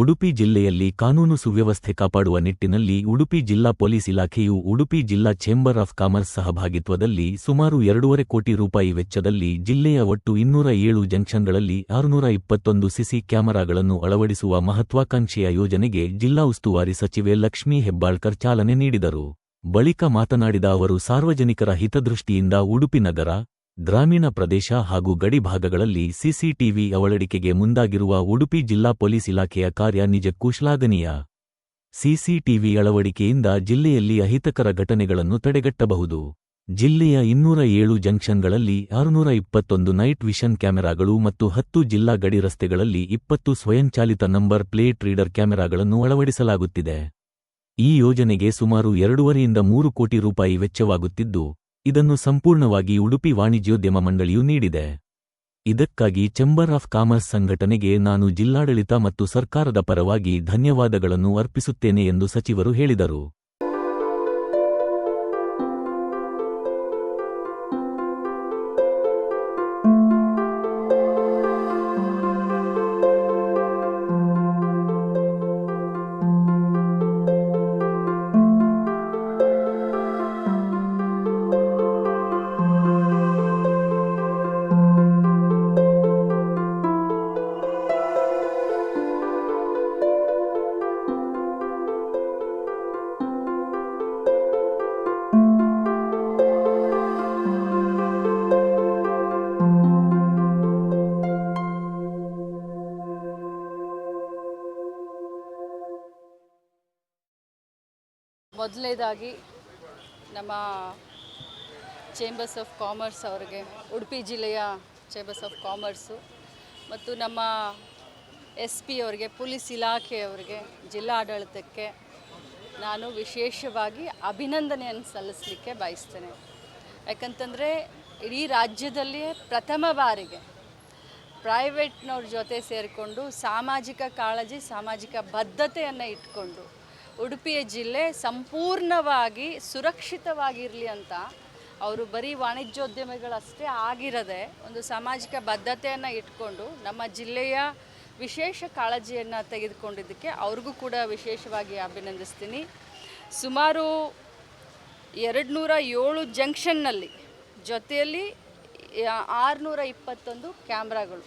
ಉಡುಪಿ ಜಿಲ್ಲೆಯಲ್ಲಿ ಕಾನೂನು ಸುವ್ಯವಸ್ಥೆ ಕಾಪಾಡುವ ನಿಟ್ಟಿನಲ್ಲಿ ಉಡುಪಿ ಜಿಲ್ಲಾ ಪೊಲೀಸ್ ಇಲಾಖೆಯು ಉಡುಪಿ ಜಿಲ್ಲಾ ಚೇಂಬರ್ ಆಫ್ ಕಾಮರ್ಸ್ ಸಹಭಾಗಿತ್ವದಲ್ಲಿ ಸುಮಾರು ಎರಡೂವರೆ ಕೋಟಿ ರೂಪಾಯಿ ವೆಚ್ಚದಲ್ಲಿ ಜಿಲ್ಲೆಯ ಒಟ್ಟು ಇನ್ನೂರ ಏಳು ಜಂಕ್ಷನ್ಗಳಲ್ಲಿ ಆರುನೂರ ಇಪ್ಪತ್ತೊಂದು ಸಿಸಿ ಕ್ಯಾಮೆರಾಗಳನ್ನು ಅಳವಡಿಸುವ ಮಹತ್ವಾಕಾಂಕ್ಷೆಯ ಯೋಜನೆಗೆ ಜಿಲ್ಲಾ ಉಸ್ತುವಾರಿ ಸಚಿವೆ ಲಕ್ಷ್ಮೀ ಹೆಬ್ಬಾಳ್ಕರ್ ಚಾಲನೆ ನೀಡಿದರು. ಬಳಿಕ ಮಾತನಾಡಿದ ಅವರು, ಸಾರ್ವಜನಿಕರ ಹಿತದೃಷ್ಟಿಯಿಂದ ಉಡುಪಿ ನಗರ ಗ್ರಾಮೀಣ ಪ್ರದೇಶ ಹಾಗೂ ಗಡಿ ಭಾಗಗಳಲ್ಲಿ ಸಿಸಿಟಿವಿ ಅವಳಡಿಕೆಗೆ ಮುಂದಾಗಿರುವ ಉಡುಪಿ ಜಿಲ್ಲಾ ಪೊಲೀಸ್ ಇಲಾಖೆಯ ಕಾರ್ಯ ನಿಜಕ್ಕೂ ಶ್ಲಾಘನೀಯ. ಸಿಸಿಟಿವಿ ಅಳವಡಿಕೆಯಿಂದ ಜಿಲ್ಲೆಯಲ್ಲಿ ಅಹಿತಕರ ಘಟನೆಗಳನ್ನು ತಡೆಗಟ್ಟಬಹುದು. ಜಿಲ್ಲೆಯ ಇನ್ನೂರ ಏಳು ಜಂಕ್ಷನ್ಗಳಲ್ಲಿ ಆರುನೂರ ಇಪ್ಪತ್ತೊಂದು ನೈಟ್ ವಿಷನ್ ಕ್ಯಾಮೆರಾಗಳು ಮತ್ತು ಹತ್ತು ಜಿಲ್ಲಾ ಗಡಿ ರಸ್ತೆಗಳಲ್ಲಿ ಇಪ್ಪತ್ತು ಸ್ವಯಂಚಾಲಿತ ನಂಬರ್ ಪ್ಲೇಟ್ ರೀಡರ್ ಕ್ಯಾಮೆರಾಗಳನ್ನು ಅಳವಡಿಸಲಾಗುತ್ತಿದೆ. ಈ ಯೋಜನೆಗೆ ಸುಮಾರು ಎರಡೂವರೆಯಿಂದ ಮೂರು ಕೋಟಿ ರೂಪಾಯಿ ವೆಚ್ಚವಾಗುತ್ತಿದ್ದು ಇದನ್ನು ಸಂಪೂರ್ಣವಾಗಿ ಉಡುಪಿ ವಾಣಿಜ್ಯೋದ್ಯಮ ಮಂಡಳಿಯು ನೀಡಿದೆ. ಇದಕ್ಕಾಗಿ ಚೆಂಬರ್ ಆಫ್ ಕಾಮರ್ಸ್ ಸಂಘಟನೆಗೆ ನಾನು ಜಿಲ್ಲಾಡಳಿತ ಮತ್ತು ಸರ್ಕಾರದ ಪರವಾಗಿ ಧನ್ಯವಾದಗಳನ್ನು ಅರ್ಪಿಸುತ್ತೇನೆ ಎಂದು ಸಚಿವರು ಹೇಳಿದರು. ಮೊದಲನೇದಾಗಿ ನಮ್ಮ ಚೇಂಬರ್ಸ್ ಆಫ್ ಕಾಮರ್ಸ್ ಅವರಿಗೆ, ಉಡುಪಿ ಜಿಲ್ಲೆಯ ಚೇಂಬರ್ಸ್ ಆಫ್ ಕಾಮರ್ಸು ಮತ್ತು ನಮ್ಮ ಎಸ್ ಪಿ ಅವರಿಗೆ, ಪೊಲೀಸ್ ಇಲಾಖೆಯವರಿಗೆ ಜಿಲ್ಲಾಡಳಿತಕ್ಕೆ ನಾನು ವಿಶೇಷವಾಗಿ ಅಭಿನಂದನೆಯನ್ನು ಸಲ್ಲಿಸಲಿಕ್ಕೆ ಬಯಸ್ತೇನೆ. ಯಾಕಂತಂದರೆ ಇಡೀ ರಾಜ್ಯದಲ್ಲಿಯೇ ಪ್ರಥಮ ಬಾರಿಗೆ ಪ್ರೈವೇಟ್ನವ್ರ ಜೊತೆ ಸೇರಿಕೊಂಡು ಸಾಮಾಜಿಕ ಕಾಳಜಿ, ಸಾಮಾಜಿಕ ಬದ್ಧತೆಯನ್ನು ಇಟ್ಕೊಂಡು ಉಡುಪಿಯ ಜಿಲ್ಲೆ ಸಂಪೂರ್ಣವಾಗಿ ಸುರಕ್ಷಿತವಾಗಿರಲಿ ಅಂತ ಅವರು ಬರೀ ವಾಣಿಜ್ಯೋದ್ಯಮಿಗಳಷ್ಟೇ ಆಗಿರದೆ ಒಂದು ಸಾಮಾಜಿಕ ಬದ್ಧತೆಯನ್ನು ಇಟ್ಕೊಂಡು ನಮ್ಮ ಜಿಲ್ಲೆಯ ವಿಶೇಷ ಕಾಳಜಿಯನ್ನು ತೆಗೆದುಕೊಂಡಿದ್ದಕ್ಕೆ ಅವ್ರಿಗೂ ಕೂಡ ವಿಶೇಷವಾಗಿ ಅಭಿನಂದಿಸ್ತೀನಿ. ಸುಮಾರು ಎರಡು ನೂರ ಏಳು ಜಂಕ್ಷನ್ನಲ್ಲಿ ಜೊತೆಯಲ್ಲಿ ಆರುನೂರ ಇಪ್ಪತ್ತೊಂದು ಕ್ಯಾಮ್ರಾಗಳು.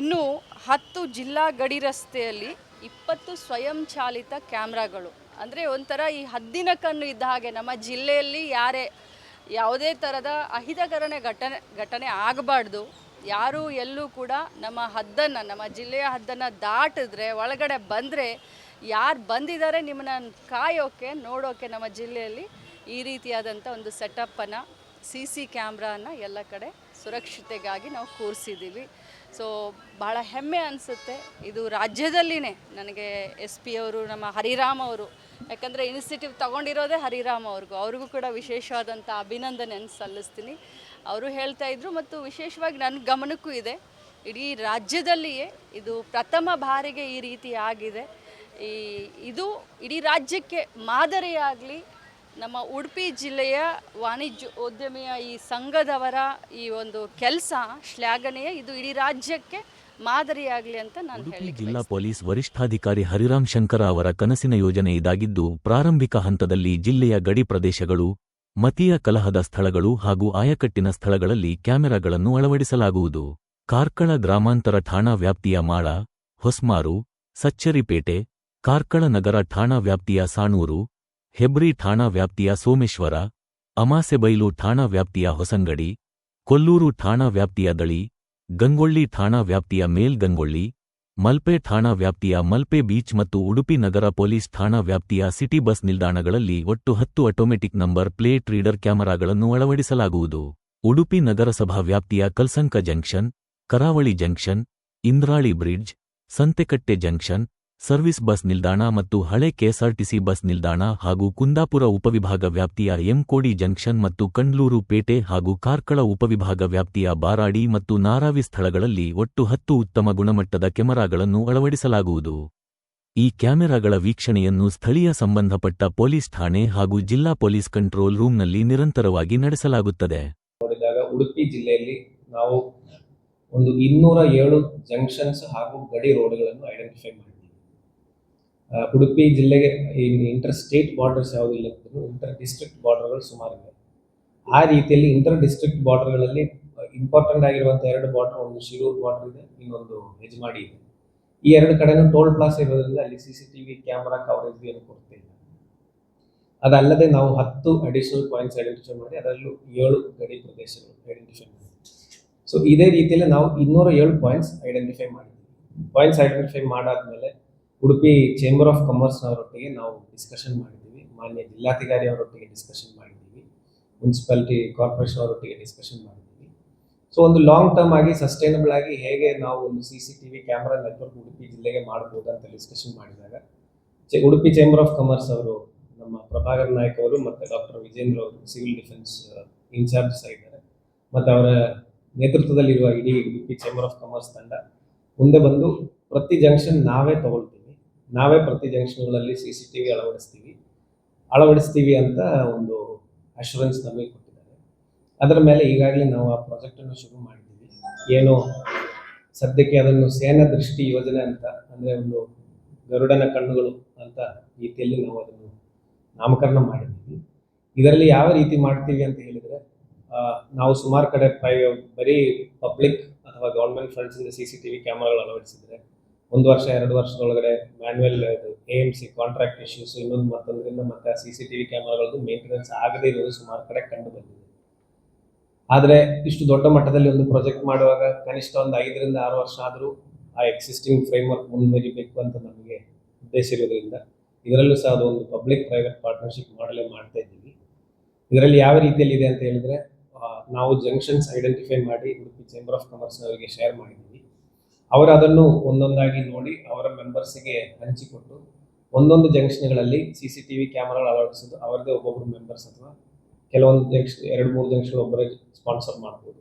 ಇನ್ನು ಹತ್ತು ಜಿಲ್ಲಾ ಗಡಿ ರಸ್ತೆಯಲ್ಲಿ ಇಪ್ಪತ್ತು ಸ್ವಯಂಚಾಲಿತ ಕ್ಯಾಮ್ರಾಗಳು. ಅಂದರೆ ಒಂಥರ ಈ ಹದ್ದಿನ ಕಣ್ಣು ಇದ್ದ ಹಾಗೆ ನಮ್ಮ ಜಿಲ್ಲೆಯಲ್ಲಿ ಯಾರೇ ಯಾವುದೇ ಥರದ ಅಹಿತಕರಣೆ ಘಟನೆ ಘಟನೆ ಆಗಬಾರ್ದು. ಯಾರೂ ಎಲ್ಲೂ ಕೂಡ ನಮ್ಮ ಹದ್ದನ್ನು, ನಮ್ಮ ಜಿಲ್ಲೆಯ ಹದ್ದನ್ನು ದಾಟಿದ್ರೆ, ಒಳಗಡೆ ಬಂದರೆ ಯಾರು ಬಂದಿದ್ದಾರೆ ನಿಮ್ಮನ್ನ ಕಾಯೋಕ್ಕೆ ನೋಡೋಕ್ಕೆ ನಮ್ಮ ಜಿಲ್ಲೆಯಲ್ಲಿ ಈ ರೀತಿಯಾದಂಥ ಒಂದು ಸೆಟಪ್ಪನ್ನು ಸಿ ಸಿ ಕ್ಯಾಮ್ರಾನ ಎಲ್ಲ ಕಡೆ ಸುರಕ್ಷತೆಗಾಗಿ ನಾವು ಕೂರಿಸಿದ್ದೀವಿ. ಸೊ ಭಾಳ ಹೆಮ್ಮೆ ಅನಿಸುತ್ತೆ. ಇದು ರಾಜ್ಯದಲ್ಲಿನೇ ನನಗೆ ಎಸ್ ಪಿ ಅವರು, ನಮ್ಮ ಹರಿರಾಮ್ ಅವರು. ಯಾಕಂದರೆ ಇನಿಷಿಯೇಟಿವ್ ತಗೊಂಡಿರೋದೇ ಹರಿರಾಮ್ ಅವ್ರಿಗೂ. ಅವ್ರಿಗೂ ಕೂಡ ವಿಶೇಷವಾದಂಥ ಅಭಿನಂದನೆಯನ್ನು ಸಲ್ಲಿಸ್ತೀನಿ. ಅವರು ಹೇಳ್ತಾ ಇದ್ರು ಮತ್ತು ವಿಶೇಷವಾಗಿ ನನ್ನ ಗಮನಕ್ಕೂ ಇದೆ. ಇಡೀ ರಾಜ್ಯದಲ್ಲಿಯೇ ಇದು ಪ್ರಥಮ ಬಾರಿಗೆ ಈ ರೀತಿ ಆಗಿದೆ. ಈ, ಇದು ಇಡೀ ರಾಜ್ಯಕ್ಕೆ ಮಾದರಿಯಾಗಲಿ ನಮ್ಮ ಉಡುಪಿ ಜಿಲ್ಲೆಯ ವಾಣಿಜ್ಯ ಉದ್ಯಮಿಯ ಈ ಸಂಘದವರ ಈ ಒಂದು ಕೆಲಸ ಶ್ಲಾಘನೀಯ. ಇದು ಇಡೀ ರಾಜ್ಯಕ್ಕೆ ಮಾದರಿಯಾಗಲಿ ಅಂತ ನಾನು ಉಡುಪಿ ಜಿಲ್ಲಾ ಪೊಲೀಸ್ ವರಿಷ್ಠಾಧಿಕಾರಿ ಹರಿರಾಮ್ ಶಂಕರ ಅವರ ಕನಸಿನ ಯೋಜನೆ ಇದಾಗಿದ್ದು ಪ್ರಾರಂಭಿಕ ಹಂತದಲ್ಲಿ ಜಿಲ್ಲೆಯ ಗಡಿ ಪ್ರದೇಶಗಳು ಮತೀಯ ಕಲಹದ ಸ್ಥಳಗಳು ಹಾಗೂ ಆಯಕಟ್ಟಿನ ಸ್ಥಳಗಳಲ್ಲಿ ಕ್ಯಾಮೆರಾಗಳನ್ನು ಅಳವಡಿಸಲಾಗುವುದು. ಕಾರ್ಕಳ ಗ್ರಾಮಾಂತರ ಠಾಣಾ ವ್ಯಾಪ್ತಿಯ ಮಾಳ ಹೊಸ್ಮಾರು ಸಚ್ಚರಿಪೇಟೆ ಕಾರ್ಕಳ ನಗರ ಠಾಣಾ ವ್ಯಾಪ್ತಿಯ ಸಾಣೂರು ಹೆಬ್ರಿ ಠಾಣಾ ವ್ಯಾಪ್ತಿಯ ಸೋಮೇಶ್ವರ ಅಮಾಸೆಬೈಲು ಠಾಣಾ ವ್ಯಾಪ್ತಿಯ ಹೊಸಂಗಡಿ, ಕೊಲ್ಲೂರು ಠಾಣಾ ವ್ಯಾಪ್ತಿಯ ದಳಿ, ಗಂಗೊಳ್ಳಿ ಠಾಣಾ ವ್ಯಾಪ್ತಿಯ ಮೇಲ್ಗಂಗೊಳ್ಳಿ ಮಲ್ಪೆ ಠಾಣಾ ವ್ಯಾಪ್ತಿಯ ಮಲ್ಪೆ ಬೀಚ್ ಮತ್ತು ಉಡುಪಿ ನಗರ ಪೊಲೀಸ್ ಠಾಣಾ ವ್ಯಾಪ್ತಿಯ ಸಿಟಿ ಬಸ್ ನಿಲ್ದಾಣಗಳಲ್ಲಿ ಒಟ್ಟು ಹತ್ತು ಆಟೋಮೆಟಿಕ್ ನಂಬರ್ ಪ್ಲೇಟ್ ರೀಡರ್ ಕ್ಯಾಮೆರಾಗಳನ್ನು ಅಳವಡಿಸಲಾಗುವುದು. ಉಡುಪಿ ನಗರಸಭಾ ವ್ಯಾಪ್ತಿಯ Kalsanka junction, Karavali junction, Indrali bridge, Santhekatte junction service bus ನಿಲ್ದಾಣ ಮತ್ತು ಹಳೆ ಕೆಎಸ್ಆರ್ಟಿಸಿ ಬಸ್ ನಿಲ್ದಾಣ ಹಾಗೂ ಕುಂದಾಪುರ ಉಪವಿಭಾಗ ವ್ಯಾಪ್ತಿಯ ಎಂಕೋಡಿ ಜಂಕ್ಷನ್ ಮತ್ತು ಕಂಡ್ಲೂರು ಪೇಟೆ ಹಾಗೂ ಕಾರ್ಕಳ ಉಪವಿಭಾಗ ವ್ಯಾಪ್ತಿಯ ಬಾರಾಡಿ ಮತ್ತು ನಾರಾವಿ ಸ್ಥಳಗಳಲ್ಲಿ ಒಟ್ಟು ಹತ್ತು ಉತ್ತಮ ಗುಣಮಟ್ಟದ ಕ್ಯಾಮೆರಾಗಳನ್ನು ಅಳವಡಿಸಲಾಗುವುದು. ಈ ಕ್ಯಾಮೆರಾಗಳ ವೀಕ್ಷಣೆಯನ್ನು ಸ್ಥಳೀಯ ಸಂಬಂಧಪಟ್ಟ ಪೊಲೀಸ್ ಠಾಣೆ ಹಾಗೂ ಜಿಲ್ಲಾ ಪೊಲೀಸ್ ಕಂಟ್ರೋಲ್ ರೂಮ್ನಲ್ಲಿ ನಿರಂತರವಾಗಿ ನಡೆಸಲಾಗುತ್ತದೆ. ಉಡುಪಿ ಜಿಲ್ಲೆಯಲ್ಲಿ ನಾವು ಒಂದು ಇನ್ನೂರ ಏಳು ಜಂಕ್ಷನ್ಸ್ ಹಾಗೂ ಗಡಿ ರೋಡ್ಗಳನ್ನು ಐಡೆಂಟಿಫೈ ಮಾಡಿದ್ದೀವಿ. ಉಡುಪಿ ಜಿಲ್ಲೆಗೆ ಇಂಟರ್ ಸ್ಟೇಟ್ ಬಾರ್ಡರ್ಸ್ ಯಾವುದೂ ಇಲ್ಲ ಅಂದ್ರೂ ಇಂಟರ್ ಡಿಸ್ಟ್ರಿಕ್ಟ್ ಬಾರ್ಡರ್ಗಳು ಸುಮಾರಿವೆ. ಆ ರೀತಿಯಲ್ಲಿ ಇಂಟರ್ ಡಿಸ್ಟ್ರಿಕ್ಟ್ ಬಾರ್ಡರ್ಗಳಲ್ಲಿ ಇಂಪಾರ್ಟೆಂಟ್ ಆಗಿರುವಂಥ ಎರಡು ಬಾರ್ಡರ್ ಒಂದು ಶಿರೂರು ಬಾರ್ಡರ್ ಇದೆ, ಇನ್ನೊಂದು ಹೆಜ್ಮಾಡಿ ಇದೆ. ಈ ಎರಡು ಕಡೆನೂ ಟೋಲ್ ಪ್ಲಾಸ್ ಇರೋದ್ರಿಂದ ಅಲ್ಲಿ C C T V camera coverage ಏನು ಕೊಡ್ತಾ ಅದಲ್ಲದೆ ನಾವು ಹತ್ತು ಅಡಿಷನಲ್ ಪಾಯಿಂಟ್ಸ್ ಐಡೆಂಟಿಫೈ ಮಾಡಿ, ಅದರಲ್ಲೂ ಏಳು ಗಡಿ ಪ್ರದೇಶಗಳು ಐಡೆಂಟಿಫೈ ಮಾಡಿ. ಸೊ ಇದೇ ರೀತಿಯಲ್ಲಿ ನಾವು ಇನ್ನೂರ ಏಳು ಪಾಯಿಂಟ್ಸ್ ಐಡೆಂಟಿಫೈ ಮಾಡಿದ್ವಿ ಪಾಯಿಂಟ್ಸ್ ಐಡೆಂಟಿಫೈ ಮಾಡಾದ್ಮೇಲೆ ಉಡುಪಿ ಚೇಂಬರ್ ಆಫ್ ಕಾಮರ್ಸ್ನವರೊಟ್ಟಿಗೆ ನಾವು ಡಿಸ್ಕಷನ್ ಮಾಡಿದ್ದೀವಿ. ಮಾನ್ಯ ಜಿಲ್ಲಾಧಿಕಾರಿ ಅವರೊಟ್ಟಿಗೆ ಡಿಸ್ಕಷನ್ ಮಾಡಿದ್ದೀವಿ. ಮುನ್ಸಿಪಾಲಿಟಿ ಕಾರ್ಪೊರೇಷನ್ ಅವರೊಟ್ಟಿಗೆ ಡಿಸ್ಕಷನ್ ಮಾಡಿದ್ದೀವಿ. ಸೊ ಒಂದು ಲಾಂಗ್ ಟರ್ಮ್ ಆಗಿ ಸಸ್ಟೈನಬಲ್ ಆಗಿ ಹೇಗೆ ನಾವು ಒಂದು C C T V camera network Udupi ಜಿಲ್ಲೆಗೆ ಮಾಡ್ಬೋದು ಅಂತ ಡಿಸ್ಕಷನ್ ಮಾಡಿದಾಗ ಉಡುಪಿ ಚೇಂಬರ್ ಆಫ್ ಕಾಮರ್ಸ್ ಅವರು ನಮ್ಮ ಪ್ರಭಾಕರ್ ನಾಯಕ್ ಅವರು ಮತ್ತು ಡಾಕ್ಟರ್ ವಿಜೇಂದ್ರ ಅವರು ಸಿವಿಲ್ ಡಿಫೆನ್ಸ್ ಇನ್ಚಾರ್ಜ್ ಇದ್ದಾರೆ. ಮತ್ತು ಅವರ ನೇತೃತ್ವದಲ್ಲಿರುವ ಇಡೀ ಉಡುಪಿ ಚೇಂಬರ್ ಆಫ್ ಕಾಮರ್ಸ್ ತಂಡ ಮುಂದೆ ಬಂದು ಪ್ರತಿ ಜಂಕ್ಷನ್ ನಾವೇ ತಗೊಳ್ತೀವಿ. ನಾವೇ ಪ್ರತಿ ಜಂಕ್ಷನ್ಗಳಲ್ಲಿ ಸಿ ಸಿ ಟಿ ವಿ ಅಳವಡಿಸ್ತೀವಿ. ಅಳವಡಿಸ್ತೀವಿ ಅಂತ ಒಂದು ಅಶ್ಯೂರೆನ್ಸ್ ನಮಗೆ ಕೊಟ್ಟಿದ್ದಾರೆ. ಅದರ ಮೇಲೆ ಈಗಾಗಲೇ ನಾವು ಆ ಪ್ರಾಜೆಕ್ಟನ್ನು ಶುರು ಮಾಡಿದ್ದೀವಿ. ಏನು ಸದ್ಯಕ್ಕೆ ಅದನ್ನು ಸೇನಾ ದೃಷ್ಟಿ ಯೋಜನೆ ಅಂತ, ಅಂದರೆ ಒಂದು ಗರುಡನ ಕಣ್ಣುಗಳು ಅಂತ ರೀತಿಯಲ್ಲಿ ನಾವು ಅದನ್ನು ನಾಮಕರಣ ಮಾಡಿದ್ದೀವಿ. ಇದರಲ್ಲಿ ಯಾವ ರೀತಿ ಮಾಡ್ತೀವಿ ಅಂತ ಹೇಳಿದರೆ ನಾವು ಸುಮಾರು ಕಡೆ ಪ್ರೈ ಬರೀ ಪಬ್ಲಿಕ್ ಅಥವಾ ಗೌರ್ಮೆಂಟ್ ಫಂಡ್ಸಿಂದ ಸಿ ಸಿ ಟಿ ವಿ ಕ್ಯಾಮ್ರಾಗಳು ಅಳವಡಿಸಿದರೆ ಒಂದು ವರ್ಷ, ಎರಡು ವರ್ಷದೊಳಗಡೆ manual A M C contract issues ಇನ್ನೊಂದು ಮತ್ತೊಂದರಿಂದ ಮತ್ತೆ ಸಿ ಸಿ ಟಿ ವಿ ಕ್ಯಾಮ್ರಾಗಳದ್ದು ಮೇಂಟೆನೆನ್ಸ್ ಆಗದೇ ಇರೋದು ಸುಮಾರು ಕಡೆ ಕಂಡು ಬಂದಿದೆ. ಆದರೆ ಇಷ್ಟು ದೊಡ್ಡ ಮಟ್ಟದಲ್ಲಿ ಒಂದು ಪ್ರಾಜೆಕ್ಟ್ ಮಾಡುವಾಗ ಕನಿಷ್ಠ ಒಂದು ಐದರಿಂದ ಆರು ವರ್ಷ ಆದರೂ ಆ ಎಕ್ಸಿಸ್ಟಿಂಗ್ ಫ್ರೇಮ್ವರ್ಕ್ ಮುಂದುವರಿಬೇಕು ಅಂತ ನಮಗೆ ಉದ್ದೇಶ ಇರೋದ್ರಿಂದ ಇದರಲ್ಲೂ ಸಹ ಅದು ಒಂದು ಪಬ್ಲಿಕ್ ಪ್ರೈವೇಟ್ ಪಾರ್ಟ್ನರ್ಶಿಪ್ ಮಾಡಲೇ ಮಾಡ್ತಾ ಇದ್ದೀವಿ. ಇದರಲ್ಲಿ ಯಾವ ರೀತಿಯಲ್ಲಿ ಇದೆ ಅಂತ ಹೇಳಿದ್ರೆ ನಾವು ಜಂಕ್ಷನ್ಸ್ ಐಡೆಂಟಿಫೈ ಮಾಡಿ ಉಡುಪಿ ಚೇಂಬರ್ ಆಫ್ ಕಾಮರ್ಸ್ನವರಿಗೆ ಶೇರ್ ಮಾಡಿದ್ದೀವಿ. ಅವರು ಅದನ್ನು ಒಂದೊಂದಾಗಿ ನೋಡಿ ಅವರ ಮೆಂಬರ್ಸಿಗೆ ಹಂಚಿಕೊಟ್ಟು ಒಂದೊಂದು ಜಂಕ್ಷನ್ಗಳಲ್ಲಿ ಸಿ ಸಿ ಟಿ ವಿ ಕ್ಯಾಮ್ರಾಗಳು ಅಳವಡಿಸೋದು ಅವರದೇ ಒಬ್ಬೊಬ್ಬರು ಮೆಂಬರ್ಸ್ ಅಥವಾ ಕೆಲವೊಂದು ಜಂಕ್ಷನ್ ಎರಡು, ಮೂರು ಜಂಕ್ಷನ್ ಒಬ್ಬರೇ ಸ್ಪಾನ್ಸರ್ ಮಾಡ್ಬೋದು.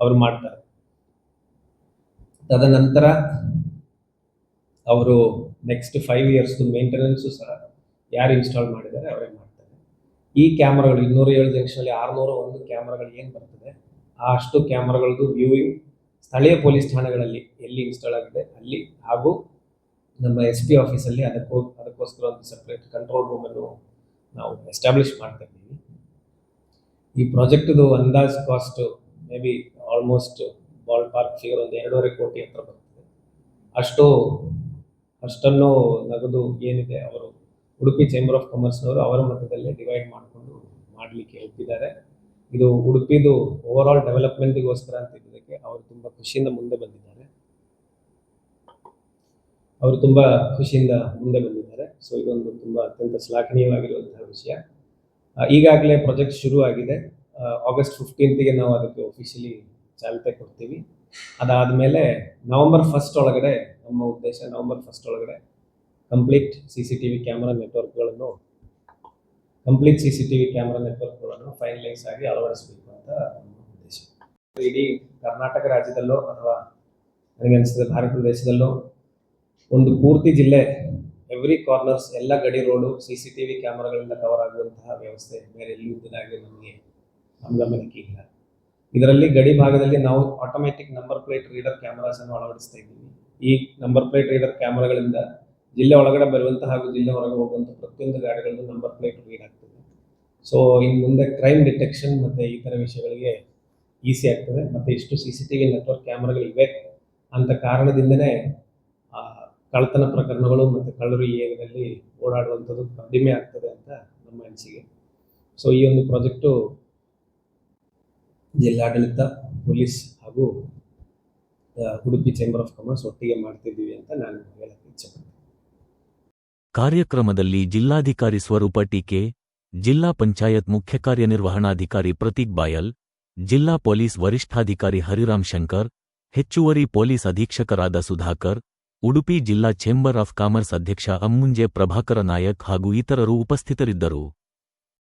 ಅವರು ಮಾಡ್ತಾರೆ. ತದನಂತರ ಅವರು ನೆಕ್ಸ್ಟ್ ಫೈವ್ ಇಯರ್ಸ್ದು ಮೇಂಟೆನೆನ್ಸು ಸಹ ಯಾರು ಇನ್ಸ್ಟಾಲ್ ಮಾಡಿದ್ದಾರೆ ಅವರೇ ಮಾಡ್ತಾರೆ. ಈ ಕ್ಯಾಮ್ರಾಗಳು ಇನ್ನೂರ ಏಳು ಜಂಕ್ಷನಲ್ಲಿ ಆರುನೂರ ಒಂದು ಕ್ಯಾಮ್ರಾಗಳು ಏನು ಬರ್ತದೆ, ಆ ಅಷ್ಟು ಕ್ಯಾಮ್ರಾಗಳದ್ದು ವ್ಯೂವಿಂಗ್ ಸ್ಥಳೀಯ ಪೊಲೀಸ್ ಠಾಣೆಗಳಲ್ಲಿ ಎಲ್ಲಿ ಇನ್ಸ್ಟಾಲ್ ಆಗಿದೆ, ಅಲ್ಲಿ ಹಾಗೂ ನಮ್ಮ ಎಸ್ ಪಿ ಆಫೀಸಲ್ಲಿ ಅದಕ್ಕೋ, ಅದಕ್ಕೋಸ್ಕರ ಒಂದು ಸಪ್ರೇಟ್ ಕಂಟ್ರೋಲ್ ರೂಮನ್ನು ನಾವು ಎಸ್ಟಾಬ್ಲಿಷ್ ಮಾಡ್ತಾ ಇದ್ದೀವಿ. ಈ ಪ್ರಾಜೆಕ್ಟ್ದು ಅಂದಾಜ್ cost may be almost ballpark figure ಒಂದು ಎರಡೂವರೆ ಕೋಟಿ ಹತ್ರ ಬರ್ತದೆ. ಅಷ್ಟು ಅಷ್ಟನ್ನು ನಗದು ಏನಿದೆ ಅವರು ಉಡುಪಿ ಚೇಂಬರ್ ಆಫ್ ಕಾಮರ್ಸ್ನವರು ಅವರ ಮಟ್ಟದಲ್ಲೇ ಡಿವೈಡ್ ಮಾಡಿಕೊಂಡು ಮಾಡಲಿಕ್ಕೆ ಒಪ್ಪಿದ್ದಾರೆ ಇದು ಉಡುಪಿದು ಓವರ್ ಆಲ್ ಡೆವಲಪ್ಮೆಂಟಿಗೋಸ್ಕರ ಅಂತ ಇದ್ದದಕ್ಕೆ ಅವರು ತುಂಬ ಖುಷಿಯಿಂದ ಮುಂದೆ ಬಂದಿದ್ದಾರೆ. ಅವರು ತುಂಬ ಖುಷಿಯಿಂದ ಮುಂದೆ ಬಂದಿದ್ದಾರೆ. ಸೊ ಇದೊಂದು ತುಂಬ ಅತ್ಯಂತ ಶ್ಲಾಘನೀಯವಾಗಿರುವಂತಹ ವಿಷಯ. ಈಗಾಗಲೇ ಪ್ರಾಜೆಕ್ಟ್ ಶುರು ಆಗಿದೆ ಆಗಸ್ಟ್ ಫಿಫ್ಟೀನ್ತಿಗೆ ನಾವು ಅದಕ್ಕೆ ಒಫಿಷಿಯಲಿ ಚಾಲನೆ ಕೊಡ್ತೀವಿ. ಅದಾದಮೇಲೆ ನವೆಂಬರ್ ಫಸ್ಟ್ ಒಳಗಡೆ, ನಮ್ಮ ಉದ್ದೇಶ ನವೆಂಬರ್ ಫಸ್ಟ್ ಒಳಗಡೆ complete C C T V camera ನೆಟ್ವರ್ಕ್ಗಳನ್ನು complete C C T V camera ನೆಟ್ವರ್ಕ್ಗಳನ್ನು ಫೈನಲೈಸ್ ಆಗಿ ಅಳವಡಿಸಬೇಕು ಅಂತ ಇಡೀ ಕರ್ನಾಟಕ ರಾಜ್ಯದಲ್ಲೋ ಅಥವಾ ನನಗನ್ಸಿದೆ ಭಾರತ ದೇಶದಲ್ಲೋ ಒಂದು ಪೂರ್ತಿ ಜಿಲ್ಲೆ ಎವ್ರಿ ಕಾರ್ನರ್ಸ್ ಎಲ್ಲ ಗಡಿ road C C T V ಕ್ಯಾಮ್ರಾಗಳಿಂದ cover ಆಗುವಂತಹ ವ್ಯವಸ್ಥೆ ಬೇರೆ ಎಲ್ಲಿ ಇದ್ದದಾಗಿ ನಮಗೆ ನಮ್ಮ ಗಮನಕ್ಕೆ ಇಲ್ಲ. ಇದರಲ್ಲಿ ಗಡಿ ಭಾಗದಲ್ಲಿ ನಾವು automatic number plate reader cameras ಅನ್ನು ಅಳವಡಿಸ್ತಾ ಇದ್ದೀವಿ. ಈ ನಂಬರ್ ಪ್ಲೇಟ್ ರೀಡರ್ ಕ್ಯಾಮರಾಗಳಿಂದ ಜಿಲ್ಲೆ ಒಳಗಡೆ ಬರುವಂತಹ ಹಾಗೂ ಜಿಲ್ಲೆ ಹೊರಗೆ ಹೋಗುವಂಥ ಪ್ರತಿಯೊಂದು ಗಾಡಿಗಳನ್ನು ನಂಬರ್ ಪ್ಲೇಟ್ ರೀಡ್ ಆಗ್ತದೆ. ಸೊ ಇನ್ನು ಮುಂದೆ ಕ್ರೈಮ್ ಡಿಟೆಕ್ಷನ್ ಮತ್ತು ಈ ಥರ ವಿಷಯಗಳಿಗೆ ಈಸಿ ಆಗ್ತದೆ. ಮತ್ತು ಇಷ್ಟು C C T V network ಕ್ಯಾಮ್ರಾಗಳಿವೆ ಅಂತ ಕಾರಣದಿಂದನೇ ಕಳ್ಳತನ ಪ್ರಕರಣಗಳು ಮತ್ತು ಕಳ್ಳರು ಈ ಏರಿಯಾದಲ್ಲಿ ಓಡಾಡುವಂಥದ್ದು ಕಡಿಮೆ ಆಗ್ತದೆ ಅಂತ ನಮ್ಮ ಅನಿಸಿಕೆ. ಸೊ ಈ ಒಂದು ಪ್ರಾಜೆಕ್ಟು ಜಿಲ್ಲಾಡಳಿತ, ಪೊಲೀಸ್ ಹಾಗೂ ಉಡುಪಿ ಚೇಂಬರ್ ಆಫ್ ಕಾಮರ್ಸ್ ಒಟ್ಟಿಗೆ ಮಾಡ್ತಿದ್ದೀವಿ ಅಂತ ನಾನು ಹೇಳಕ್ಕೆ ಇಚ್ಛೆಪಡ್ತೀನಿ. ಕಾರ್ಯಕ್ರಮದಲ್ಲಿ ಜಿಲ್ಲಾಧಿಕಾರಿ ಸ್ವರೂಪ ಟೀಕೆ ಜಿಲ್ಲಾ ಪಂಚಾಯತ್ ಮುಖ್ಯ ಕಾರ್ಯನಿರ್ವಹಣಾಧಿಕಾರಿ ಪ್ರತೀಕ್ ಬಾಯಲ್ ಜಿಲ್ಲಾ ಪೊಲೀಸ್ ವರಿಷ್ಠಾಧಿಕಾರಿ ಹರಿರಾಮ್ ಶಂಕರ್, ಹೆಚ್ಚುವರಿ ಪೊಲೀಸ್ ಅಧೀಕ್ಷಕರಾದ ಸುಧಾಕರ್, ಉಡುಪಿ ಜಿಲ್ಲಾ ಚೇಂಬರ್ ಆಫ್ ಕಾಮರ್ಸ್ ಅಧ್ಯಕ್ಷ ಅಮ್ಮುಂಜೆ ಪ್ರಭಾಕರ ನಾಯಕ್ ಹಾಗೂ ಇತರರು ಉಪಸ್ಥಿತರಿದ್ದರು.